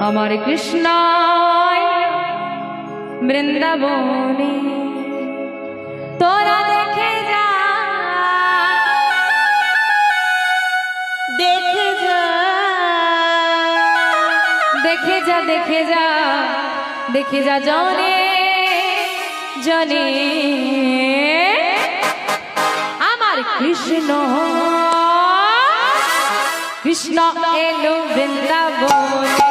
আমার কৃষ্ণ বৃন্দাবনে তোরা দেখে যা দেখে যা দেখে যা দেখে যা দেখে যা জনে জনে আমার কৃষ্ণ কৃষ্ণ এলো বৃন্দাবনে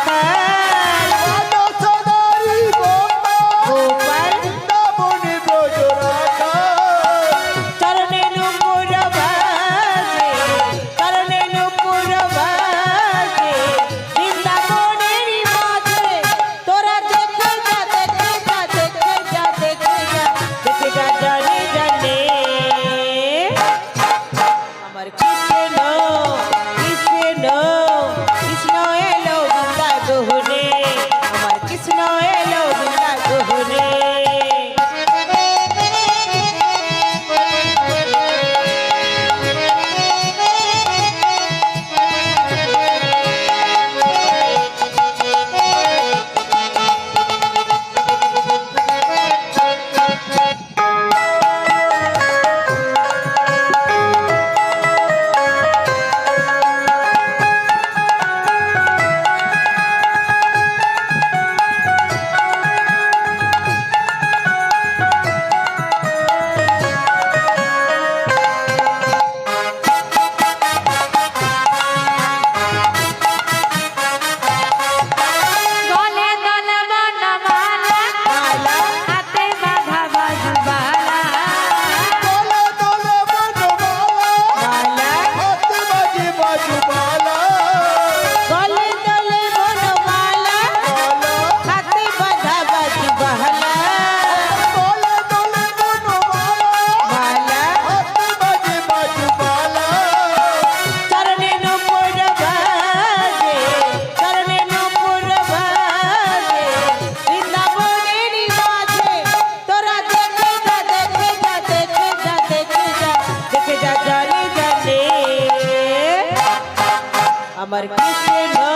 হ্যাঁ। আমার কৃষ্ণ কৃষ্ণ